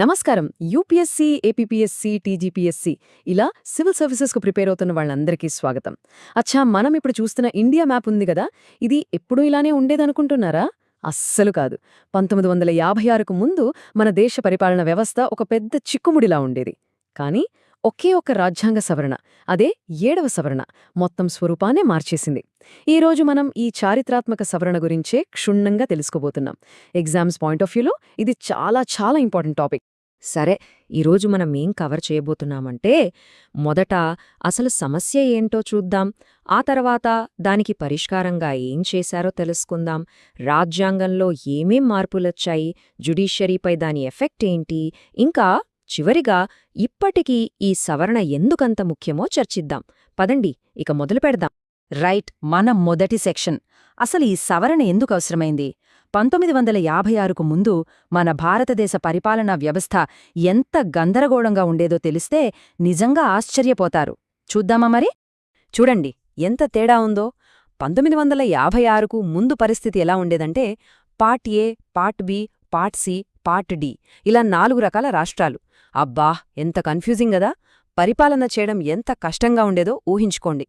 నమస్కారం. UPSC APPSC TGPSC ఇలా civil సర్వీసెస్కు ప్రిపేర్ అవుతున్న వాళ్ళందరికీ స్వాగతం. అచ్చా మనం ఇప్పుడు చూస్తున్న ఇండియా మ్యాప్ ఉంది కదా ఇది ఎప్పుడూ ఇలానే ఉండేదనుకుంటున్నారా? అస్సలు కాదు. పంతొమ్మిది వందల యాభై ఆరుకు ముందు మన దేశ పరిపాలన వ్యవస్థ ఒక పెద్ద చిక్కుముడిలా ఉండేది. కానీ ఒకే ఒక రాజ్యాంగ సవరణ అదే ఏడవ సవరణ మొత్తం స్వరూపాన్నే మార్చేసింది. ఈరోజు మనం ఈ చారిత్రాత్మక సవరణ గురించే క్షుణ్ణంగా తెలుసుకోబోతున్నాం. ఎగ్జామ్స్ పాయింట్ ఆఫ్ వ్యూలో ఇది చాలా చాలా ఇంపార్టెంట్ టాపిక్. సరే ఈరోజు మనం ఏం కవర్ చేయబోతున్నామంటే మొదట అసలు సమస్య ఏంటో చూద్దాం. ఆ తర్వాత దానికి పరిష్కారంగా ఏం చేశారో తెలుసుకుందాం. రాజ్యాంగంలో ఏమేం మార్పులొచ్చాయి? జుడీషియరీపై దాని ఎఫెక్ట్ ఏంటి? ఇంకా చివరిగా ఇప్పటికీ ఈ సవరణ ఎందుకంత ముఖ్యమో చర్చిద్దాం. పదండి ఇక మొదలు పెడదాం. రైట్ మన మొదటి సెక్షన్. అసలు ఈ సవరణ ఎందుకు అవసరమైంది? పంతొమ్మిది వందల యాభై ఆరుకు ముందు మన భారతదేశ పరిపాలనా వ్యవస్థ ఎంత గందరగోళంగా ఉండేదో తెలిస్తే నిజంగా ఆశ్చర్యపోతారు. చూద్దామా మరి? చూడండి ఎంత తేడా ఉందో. పంతొమ్మిది వందల యాభై ఆరుకు ముందు పరిస్థితి ఎలా ఉండేదంటే part A part B part C part D. ఇలా నాలుగు రకాల రాష్ట్రాలు. అబ్బా ఎంత కన్ఫ్యూజింగ్ గదా! పరిపాలన చేయడం ఎంత కష్టంగా ఉండేదో ఊహించుకోండి.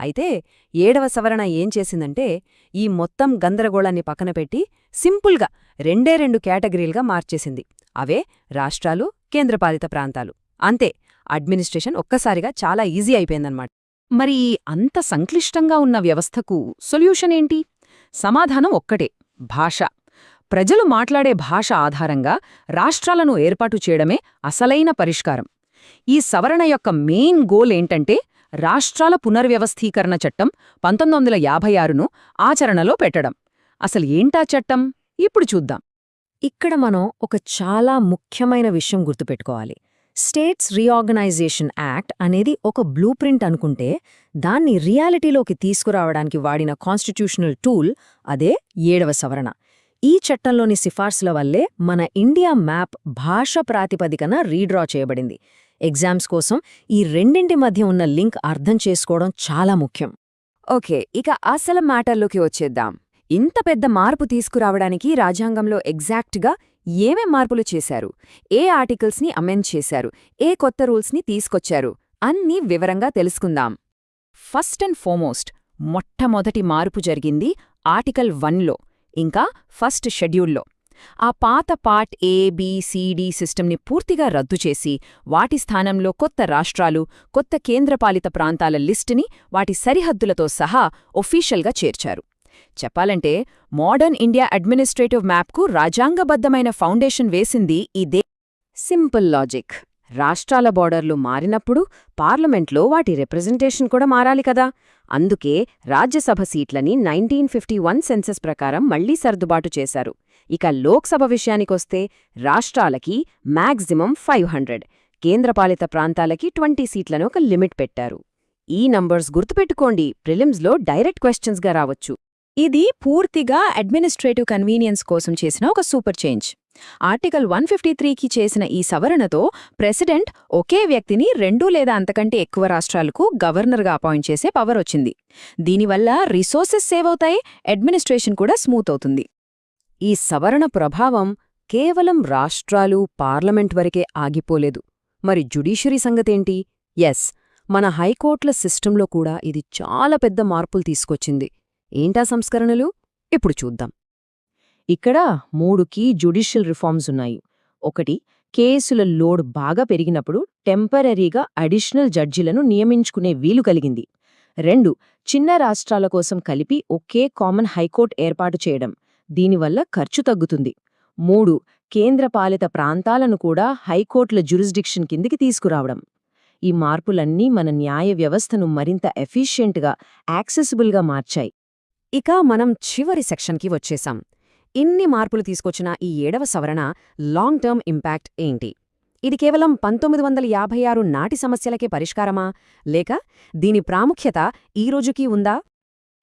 అయితే ఏడవ సవరణ ఏం చేసిందంటే ఈ మొత్తం గందరగోళాన్ని పక్కన పెట్టి సింపుల్గా రెండే రెండు కేటగిరీలుగా మార్చేసింది. అవే రాష్ట్రాలు కేంద్రపాలిత ప్రాంతాలు. అంతే అడ్మినిస్ట్రేషన్ ఒక్కసారిగా చాలా ఈజీ అయిపోయిందన్నమాట. మరి ఈ అంత సంక్లిష్టంగా ఉన్న వ్యవస్థకు సొల్యూషన్ ఏంటి? సమాధానం ఒక్కటే భాష. ప్రజలు మాట్లాడే భాష ఆధారంగా రాష్ట్రాలను ఏర్పాటు చేయడమే అసలైన పరిష్కారం. ఈ సవరణ యొక్క మెయిన్ గోల్ ఏంటంటే రాష్ట్రాల పునర్వ్యవస్థీకరణ చట్టం పంతొమ్మిది వందల యాభై ఆరును ఆచరణలో పెట్టడం. అసలు ఏంటా చట్టం? ఇప్పుడు చూద్దాం. ఇక్కడ మనం ఒక చాలా ముఖ్యమైన విషయం గుర్తుపెట్టుకోవాలి. స్టేట్స్ రీఆర్గనైజేషన్ యాక్ట్ అనేది ఒక బ్లూ ప్రింట్ అనుకుంటే దాన్ని రియాలిటీలోకి తీసుకురావడానికి వాడిన కాన్స్టిట్యూషనల్ టూల్ అదే ఏడవ సవరణ. ఈ చట్టంలోని సిఫార్సుల వల్లే మన ఇండియా మ్యాప్ భాష ప్రాతిపదికన రీడ్రా చేయబడింది. ఎగ్జామ్స్ కోసం ఈ రెండింటి మధ్య ఉన్న లింక్ అర్థం చేసుకోవడం చాలా ముఖ్యం. ఓకే ఇక అసలు మ్యాటర్లోకి వచ్చేద్దాం. ఇంత పెద్ద మార్పు తీసుకురావడానికి రాజ్యాంగంలో ఎగ్జాక్ట్గా ఏమేం మార్పులు చేశారు? ఏ ఆర్టికల్స్ని అమెండ్ చేశారు? ఏ కొత్త రూల్స్ని తీసుకొచ్చారు? అన్నీ వివరంగా తెలుసుకుందాం. ఫస్ట్ అండ్ ఫోమోస్ట్ మొట్టమొదటి మార్పు జరిగింది ఆర్టికల్ వన్లో. ఇంకా ఫస్ట్ షెడ్యూల్లో. ఆ పాత పార్ట్ ఏ బి సిస్టమ్ని పూర్తిగా రద్దు చేసి వాటి స్థానంలో కొత్త రాష్ట్రాలు కొత్త కేంద్రపాలిత ప్రాంతాల లిస్టుని వాటి సరిహద్దులతో సహా ఒఫీషియల్గా చేర్చారు. చెప్పాలంటే మోడర్న్ ఇండియా అడ్మినిస్ట్రేటివ్ మ్యాప్కు రాజ్యాంగబద్ధమైన ఫౌండేషన్ వేసింది ఇదే. Simple logic. రాష్ట్రాల బోర్డర్లు మారినప్పుడు పార్లమెంట్లో వాటి రిప్రజెంటేషన్ కూడా మారాలి కదా. అందుకే రాజ్యసభ సీట్లని నైన్టీన్ ఫిఫ్టీ వన్ సెన్సెస్ ప్రకారం మళ్ళీ సర్దుబాటు చేశారు. ఇక లోక్సభ విషయానికొస్తే రాష్ట్రాలకి మ్యాక్సిమం ఫైవ్ హండ్రెడ్ కేంద్రపాలిత ప్రాంతాలకి ట్వంటీ సీట్లను ఒక లిమిట్ పెట్టారు. ఈ నంబర్స్ గుర్తుపెట్టుకోండి ప్రిలిమ్స్లో డైరెక్ట్ క్వశ్చన్స్గా రావచ్చు. ఇది పూర్తిగా అడ్మినిస్ట్రేటివ్ కన్వీనియన్స్ కోసం చేసిన ఒక super change. Article one fifty త్రీకి చేసిన ఈ సవరణతో ప్రెసిడెంట్ ఒకే వ్యక్తిని రెండు లేదా అంతకంటే ఎక్కువ రాష్ట్రాలకు గవర్నర్గా అపాయింట్ చేసే పవర్ వచ్చింది. దీనివల్ల రిసోర్సెస్ సేవ్ అవుతాయి అడ్మినిస్ట్రేషన్ కూడా స్మూత్ అవుతుంది. ఈ సవరణ ప్రభావం కేవలం రాష్ట్రాలు పార్లమెంట్ వరకే ఆగిపోలేదు. మరి జుడిషరీ సంగతేంటి? ఎస్ మన హైకోర్టుల సిస్టంలో కూడా ఇది చాలా పెద్ద మార్పులు తీసుకొచ్చింది. ఏంటా సంస్కరణలు? ఇప్పుడు చూద్దాం. ఇక్కడ మూడు కీ జ్యుడిషియల్ రిఫార్మ్స్ ఉన్నాయి. ఒకటి కేసుల లోడ్ బాగా పెరిగినప్పుడు టెంపరరీగా అడిషనల్ జడ్జిలను నియమించుకునే వీలు కలిగింది. రెండు చిన్న రాష్ట్రాల కోసం కలిపి ఒకే కామన్ హైకోర్టు ఏర్పాటు చేయడం దీనివల్ల ఖర్చు తగ్గుతుంది. మూడు కేంద్రపాలిత ప్రాంతాలను కూడా హైకోర్టుల జ్యురిస్డిక్షన్ కిందికి తీసుకురావడం. ఈ మార్పులన్నీ మన న్యాయ వ్యవస్థను మరింత ఎఫిషియెంట్గా యాక్సెసిబుల్గా మార్చాయి. ఇక మనం చివరి సెక్షన్కి వచ్చేశాం ఇన్ని మార్పులు తీసుకొచ్చిన ఈ ఏడవ సవరణ లాంగ్ టర్మ్ ఇంపాక్ట్ ఏంటి? ఇది కేవలం పంతొమ్మిది వందల యాభై ఆరు నాటి సమస్యలకే పరిష్కారమా? లేక దీని ప్రాముఖ్యత ఈ రోజుకీ ఉందా?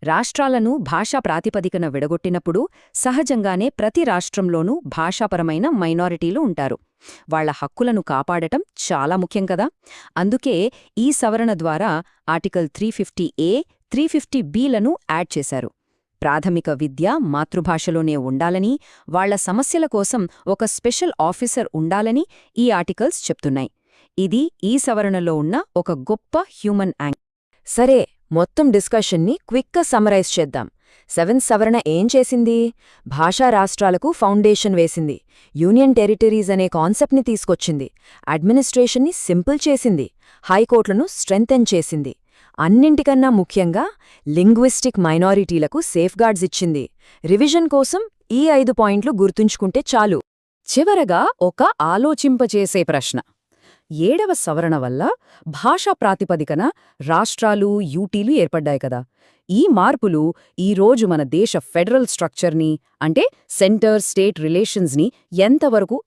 రాష్ట్రాలను భాషా ప్రాతిపదికన విడగొట్టినప్పుడు సహజంగానే ప్రతి రాష్ట్రంలోనూ భాషాపరమైన మైనారిటీలు ఉంటారు. వాళ్ళ హక్కులను కాపాడటం చాలా ముఖ్యం కదా? అందుకే ఈ సవరణ ద్వారా article three fifty A three fifty బీలను add చేశారు. ప్రాథమిక విద్య మాతృభాషలోనే ఉండాలని వాళ్ళ సమస్యల కోసం ఒక స్పెషల్ ఆఫీసర్ ఉండాలని ఈ ఆర్టికల్స్ చెప్తున్నాయి. ఇది ఈ సవరణలో ఉన్న ఒక గొప్ప హ్యూమన్ యాంగ్. సరే మొత్తం డిస్కషన్ని క్విక్గా సమరైజ్ చేద్దాం. సెవెన్త్ సవరణ ఏం చేసింది? భాషా రాష్ట్రాలకు ఫౌండేషన్ వేసింది. యూనియన్ టెరిటరీస్ అనే కాన్సెప్ట్ని తీసుకొచ్చింది. అడ్మినిస్ట్రేషన్ని సింపుల్ చేసింది. హైకోర్టులను స్ట్రెంగ్తెన్ చేసింది. అన్నింటికన్నా ముఖ్యంగా లింగ్విస్టిక్ మైనారిటీలకు సేఫ్గార్డ్స్ ఇచ్చింది. రివిజన్ కోసం ఈ ఐదు పాయింట్లు గుర్తుంచుకుంటే చాలు. చివరగా ఒక ఆలోచింపచేసే ప్రశ్న. ఏడవ సవరణ వల్ల భాషా ప్రాతిపదికన రాష్ట్రాలు యూటీలు ఏర్పడ్డాయి కదా. ఈ మార్పులు ఈరోజు మన దేశ ఫెడరల్ స్ట్రక్చర్ని అంటే సెంటర్ స్టేట్ రిలేషన్స్ని ఎంతవరకు